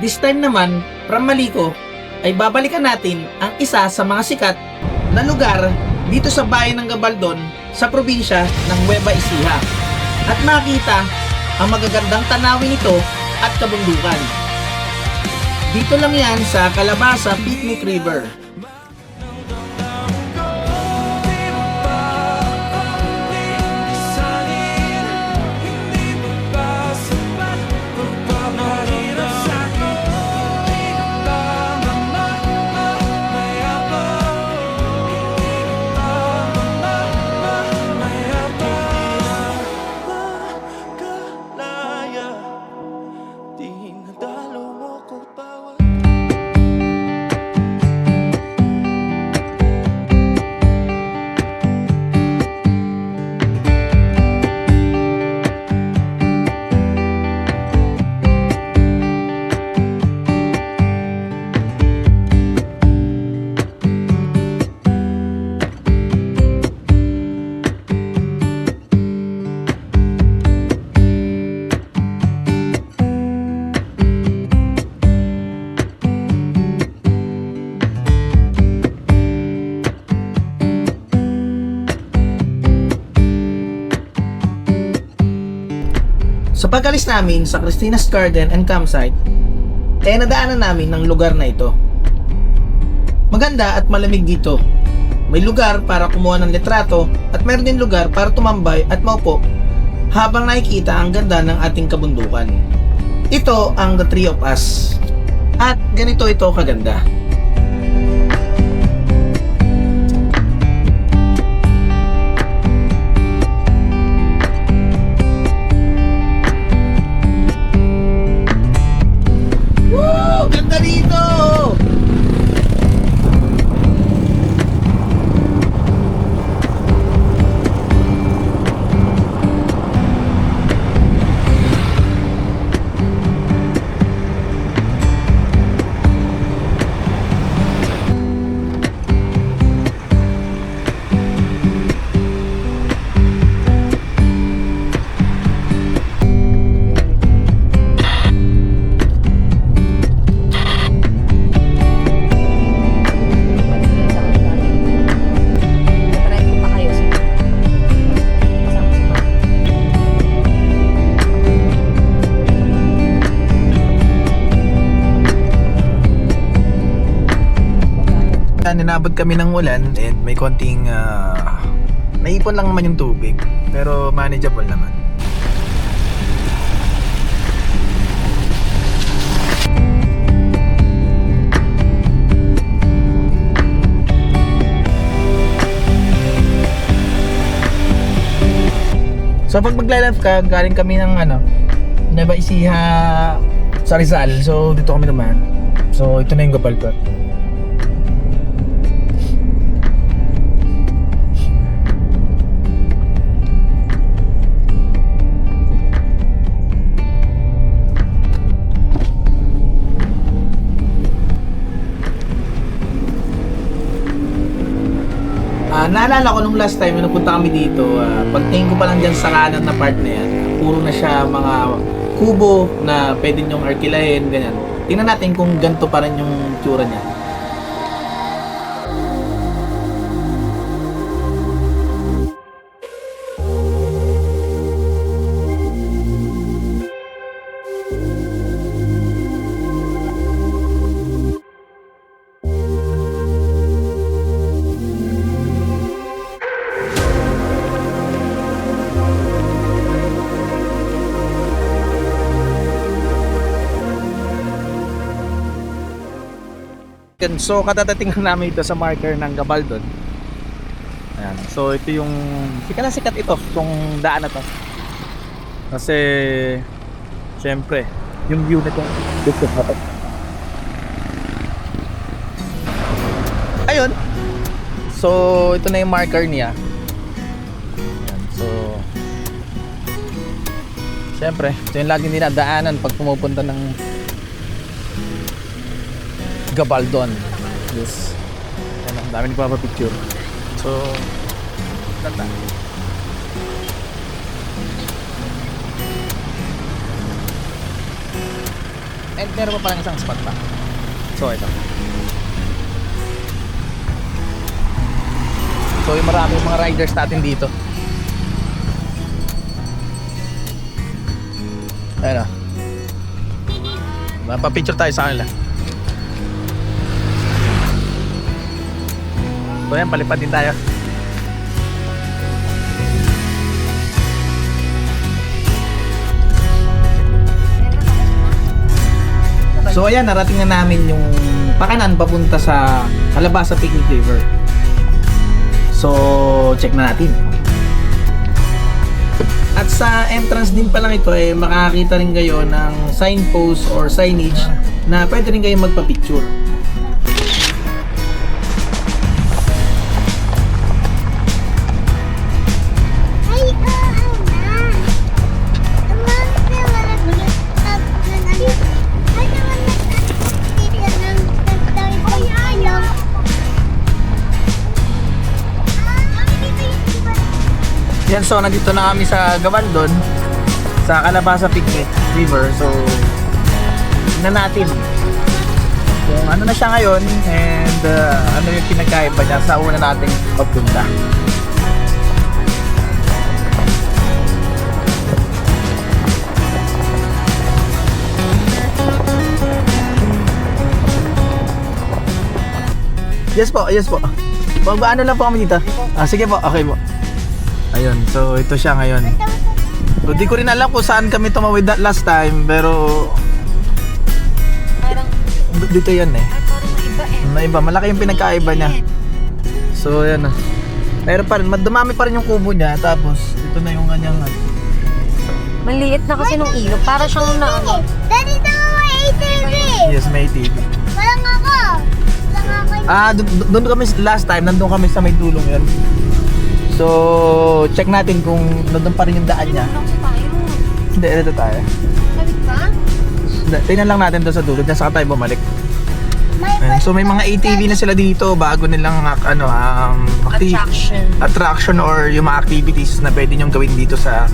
This time naman, from Maliko, ay babalikan natin ang isa sa mga sikat na lugar dito sa bayan ng Gabaldon sa probinsya ng Nueva Ecija at makita ang magagandang tanawin nito at kabundukan. Dito lang yan sa Calabasa Picnic River. Sa pag-alis namin sa Christina's Garden and Campsite, eh nadaanan namin ng lugar na ito. Maganda at malamig dito. May lugar para kumuha ng litrato at meron din lugar para tumambay at maupo habang nakikita ang ganda ng ating kabundukan. Ito ang The Three of Us. At ganito ito kaganda. Ninabot kami ng ulan and may konting ah, naipon lang naman yung tubig pero manageable naman. So pag magla-live ka, galing kami ng ano, Nueva Ecija sa Rizal. So dito kami naman. So ito na yung Gapalcot. Ah, naalala ko nung last time nung nagpunta kami dito, ah, pagtingin ko pa lang dyan sa kanan na part na yan, puro na siya mga kubo na pwede nyong arkilahin, ganyan. Tingnan natin kung ganito pa rin yung tsura niya. So katatating lang namin ito sa marker ng Gabaldon. Ayan. So ito yung sikat na sikat ito tong daan na to. Kasi syempre yung view nito dito dapat. Ayun. So ito na yung marker niya. Ayan. So Syempre, ito yung laging dinadaanan pag pumupunta ng Gabaldon. Yes. Ayan, ang dami nagpapapicture. So, ganda. And meron pa palang isang spot pa. So, ito. So, yung maraming mga riders natin dito. Ayan o. Mapapicture tayo sa kanila. So, yan, palipad din tayo. So ayan, narating na namin yung pakanan papunta sa Calabasa Picnic River. So, check na natin. At sa entrance din pa lang ito, eh, makakakita rin kayo ng signpost or signage na pwede rin kayo magpa-picture. So nandito na kami sa Gabaldon sa Calabasa Picnic River. So, tingnan natin kung ano na siya ngayon and uh, ano yung pinagkaiba niya sa una nating pagpunta. Yes po, yes po. Mag ano lang po kami dito? Ah, sige po, okay po. Ayun, so ito siya ngayon. So, di ko rin alam kung saan kami tumawid that last time, pero Parang, dito yan eh. parang iba eh. Naiba, malaki yung pinagkaiba niya. So, yan ah. Pero pa rin, dumami pa rin yung kubo niya, tapos ito na yung kanyang ano. Maliit na kasi nung ilog. Para siyang na ano. Daddy, tama mo ATV. Yes, may TV. Walang ako. Walang ako. Ah, doon kami last time, nandun kami sa may dulong yun. So, check natin kung nandun pa rin yung daan niya. Hindi, dito tayo. Sabi ba? Tingnan lang natin doon sa dulo, dyan saka tayo bumalik. Ayan, so may mga ATV na sila dito bago nilang ano um acti- Attraction. attraction or yung mga activities na pwede nyo gawin dito sa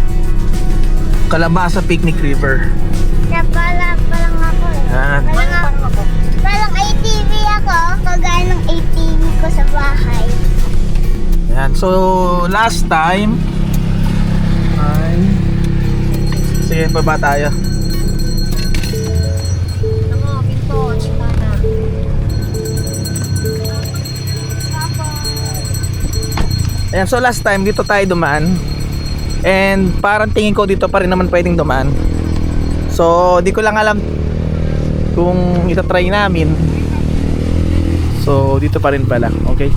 Calabasa Picnic River. na pala, palang ako eh. Yan. Palang ako. Palang ATV ako, kagaya ng ATV ko sa bahay. Yan. So last time ay Sige, baba tayo. Ano, pinto, chitana. Ayan, so last time dito tayo dumaan. And parang tingin ko dito pa rin naman pwedeng dumaan. So, di ko lang alam kung itatry namin. So, dito pa rin pala. Okay?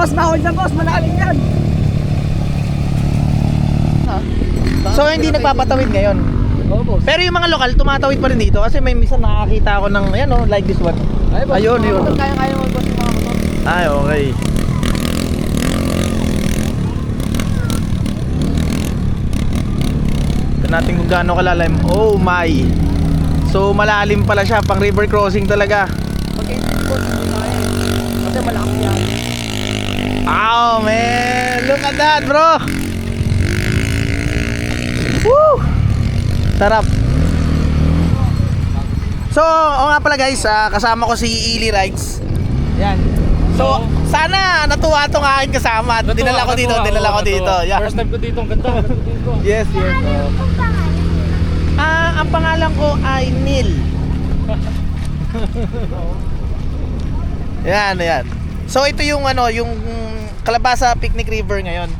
Boss, bawal dyan boss, malalim yan. So, hindi nagpapatawid ngayon. Oo boss. Pero yung mga lokal, tumatawid pa rin dito. Kasi may minsan nakakita ako ng, ayan oh, like this one. Ay, boss, Ayun, yun. Kaya-kaya mo boss yung mga motor. Ay, okay. Tignan natin kung gaano kalalim. Oh my! So malalim pala siya, pang river crossing talaga. Pag-entry boss, hindi kaya. Kasi malaki yan. Oh that bro! Woo! Sarap! So, o nga pala guys, ah, kasama ko si Ili Rides. Yan. So, sana natuwa tong aking kasama at dinala ko dito, dinala ko dito. Yan. First time ko dito, ang ganda. Yes, yes. Ah, ang pangalan ko ay Neil. yan, yan. So ito yung ano, yung Kalabasa Picnic River ngayon.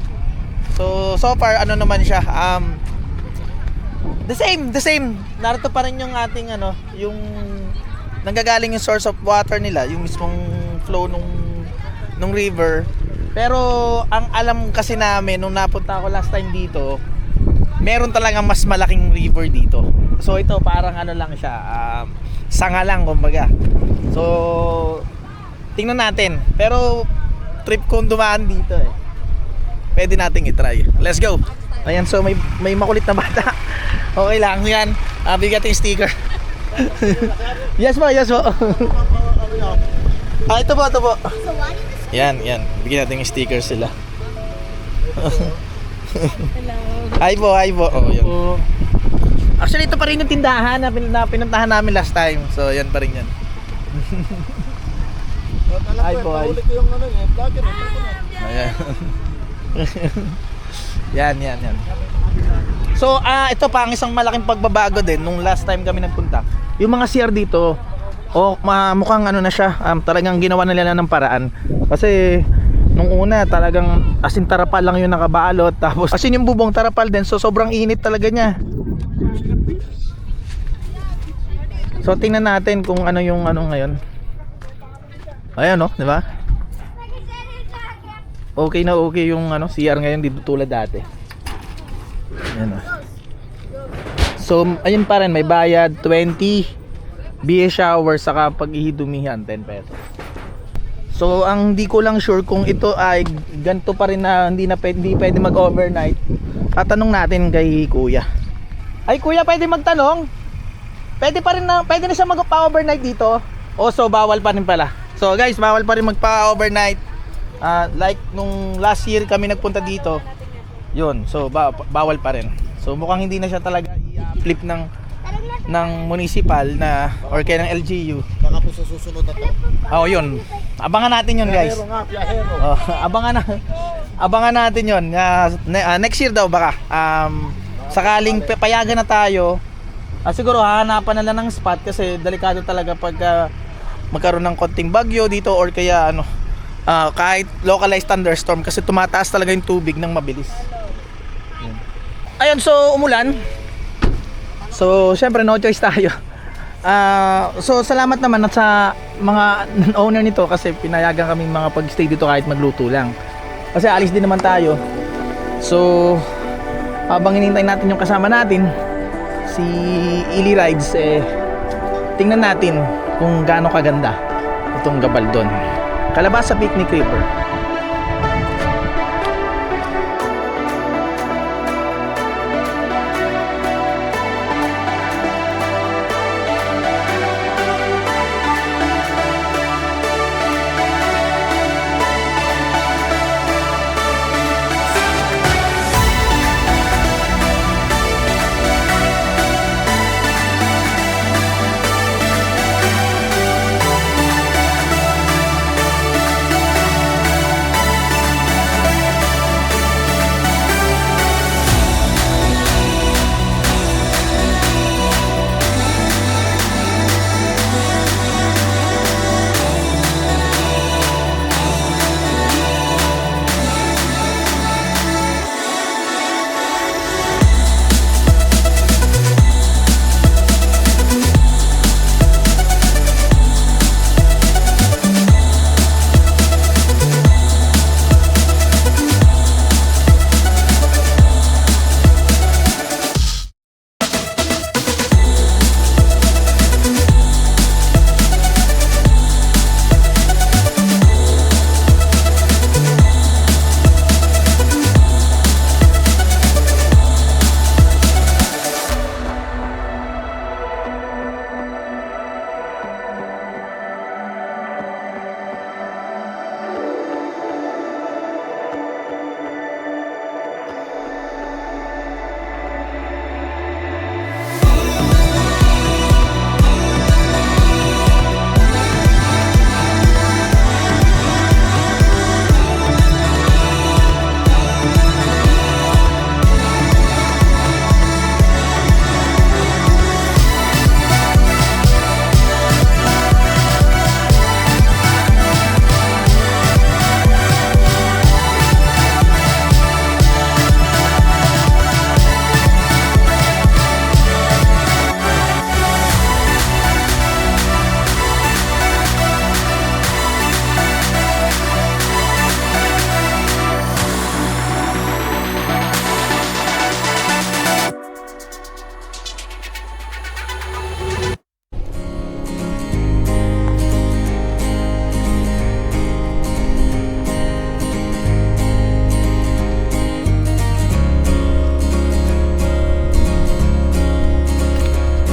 So so far ano naman siya, um the same, the same. Narito pa rin yung ating ano, yung nanggagaling yung source of water nila, yung mismong flow nung nung river. Pero ang alam kasi namin nung napunta ako last time dito, meron talagang mas malaking river dito. So ito parang ano lang siya, um, sanga lang kumbaga. So tingnan natin. Pero trip kong dumaan dito eh. Pwede nating i-try. Let's go. Ayan, so may may makulit na bata. okay lang 'yan. Uh, bigyan yung sticker. yes po, yes po. ah, ito po, ito po. Yan, yan. Bigyan natin yung stickers sila. Hi po, hi po. Oh, yan. Actually, ito pa rin yung tindahan na, pin- na pinuntahan namin last time. So, yan pa rin yan. Hi po, hi. Ayan. yan, yan, yan. So, ah ito pa ang isang malaking pagbabago din nung last time kami nagpunta. Yung mga CR dito, o ma- mukhang ano na siya, um, talagang ginawa na nila ng paraan. Kasi nung una talagang asin tarapal lang yung nakabalot tapos asin yung bubong tarapal din so sobrang init talaga niya. So tingnan natin kung ano yung ano ngayon. Ayan no, di ba? Okay na okay yung ano CR ngayon dito tulad dati. Ayan o. So, ayun pa rin, may bayad 20 BA shower saka pag ihidumihan 10 pesos. So, ang di ko lang sure kung ito ay ganito pa rin na hindi na hindi pwede mag-overnight. Tatanong natin kay Kuya. Ay Kuya, pwede magtanong? Pwede pa rin na pwede na siya magpa-overnight dito. O so bawal pa rin pala. So guys, bawal pa rin magpa-overnight. Ah, like nung last year kami nagpunta dito. Yun, so ba- bawal pa rin. So mukhang hindi na siya talaga i-flip ng ng municipal na or kaya ng LGU. Baka po sa susunod na to. Oh, yun. Abangan natin yun, guys. Nga. Oh, abangan na abangan natin 'yon. next year daw baka um sakaling pa- payagan na tayo. Ah, siguro hahanapan na lang ng spot kasi delikado talaga pag ah, magkaroon ng konting bagyo dito or kaya ano ah, kahit localized thunderstorm kasi tumataas talaga yung tubig ng mabilis. Yun. Ayun, so umulan. So, syempre no choice tayo. Ah, so salamat naman at sa mga owner nito kasi pinayagan kami mga pag-stay dito kahit magluto lang. Kasi alis din naman tayo. So habang hinintay natin yung kasama natin si Ili Rides eh tingnan natin kung gaano kaganda itong Gabaldon. Kalabasa Picnic River.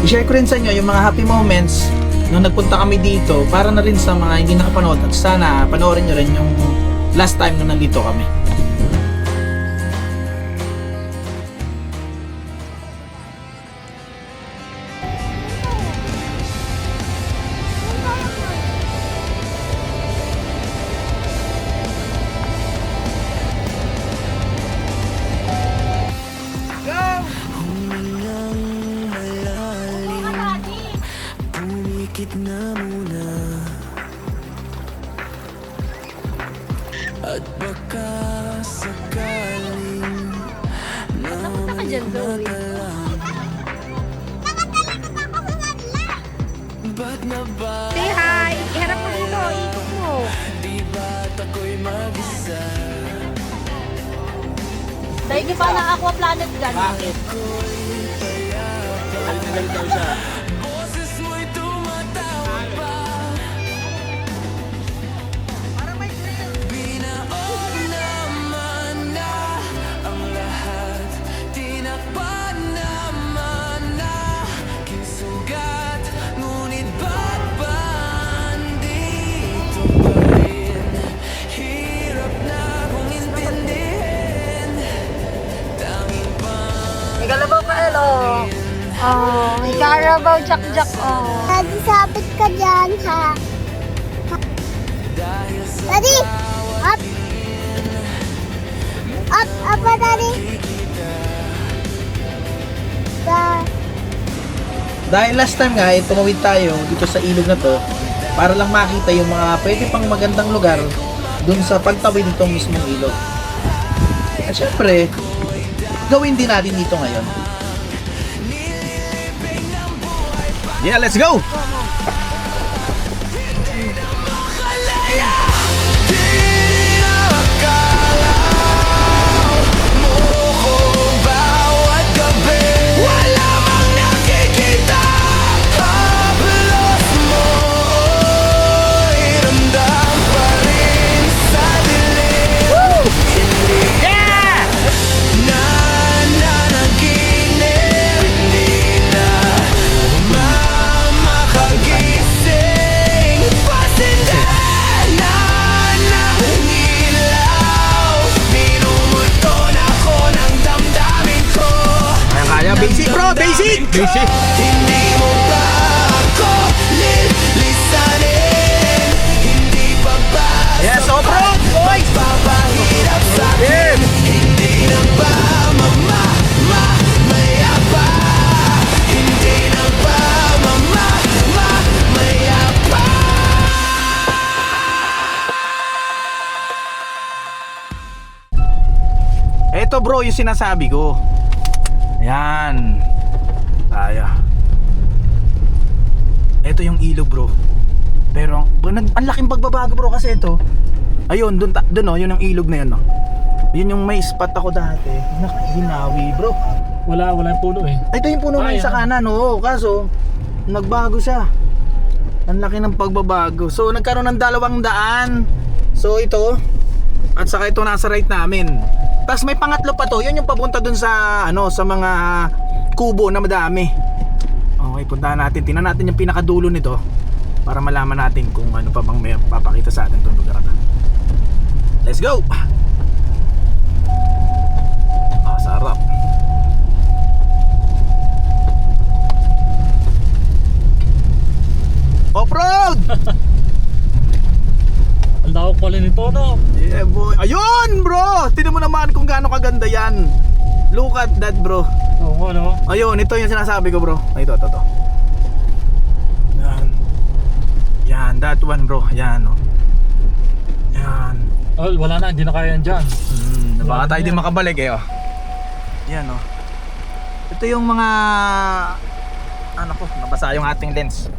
I-share ko rin sa inyo yung mga happy moments nung nagpunta kami dito para na rin sa mga hindi nakapanood at sana panoorin nyo rin yung last time nung nandito kami. May Carabao Jack Jack, oh. Daddy, sabit ka dyan, ha? Daddy! Up! Up! Up, pa, Daddy! Da... Dahil last time nga, eh, tumawid tayo dito sa ilog na to para lang makita yung mga pwede pang magandang lugar dun sa pagtawid nitong mismong ilog. At syempre, gawin din natin dito ngayon. Yeah, let's go! Basic bro, basic! Basic! Yes, off-road, boys! Yes! Eto bro, yung sinasabi ko. Yan. Tayo. Ito yung ilog bro. Pero ang, ang laking pagbabago bro kasi ito. Ayun, dun, dun oh, yun ang ilog na yun oh. Yun yung may spot ako dati. Nakahinawi bro. Wala, wala yung puno eh. Ito yung puno na Ay, yun sa ah. kanan oo. Kaso, nagbago siya. Ang laki ng pagbabago. So, nagkaroon ng dalawang daan. So, ito. At saka ito nasa right namin. Tapos may pangatlo pa to. Yun yung papunta dun sa, ano, sa mga kubo na madami. Okay, puntahan natin. Tingnan natin yung pinakadulo nito. Para malaman natin kung ano pa bang may papakita sa atin itong lugar na. Let's go! Ah, sarap. Off-road! Ang lawak pala nito, no? Yeah, boy. Ayun, bro! Tignan mo naman kung gaano kaganda yan. Look at that, bro. Oo nga, no? Ayun, ito yung sinasabi ko, bro. Ay, ito, ito, ito. Yan. Yan, that one, bro. Yan, no. Yan. Oh, wala na, hindi na kaya yan dyan. Hmm, baka tayo din makabalik, eh, oh. Yan, no. Ito yung mga... Ano ko, nabasa yung ating lens.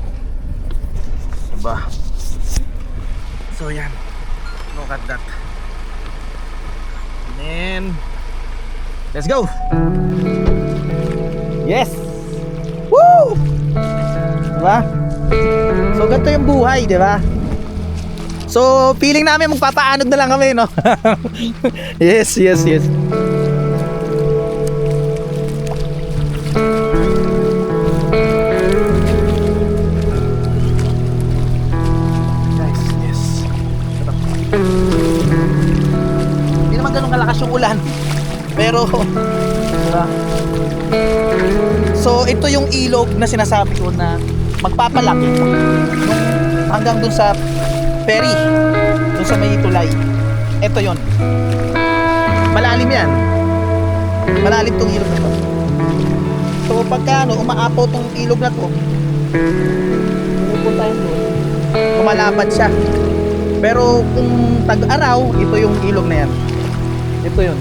Diba? So, yan. Look at that. And then... Let's go! Yes! Woo! Diba? So, ganito yung buhay, di ba? So, feeling namin magpapaanod na lang kami, no? yes, yes, yes. Nice, yes. Hindi naman ganun kalakas yung ulan. Pero, diba? So, ito yung ilog na sinasabi ko na magpapalaki hanggang dun sa ferry, dun sa may tulay. Ito yon. Malalim yan. Malalim tong ilog na to. So, pagka ano, umaapaw tong ilog na to, pupunta yun doon, lumalapad siya. Pero kung tag-araw, ito yung ilog na yan. Ito yun.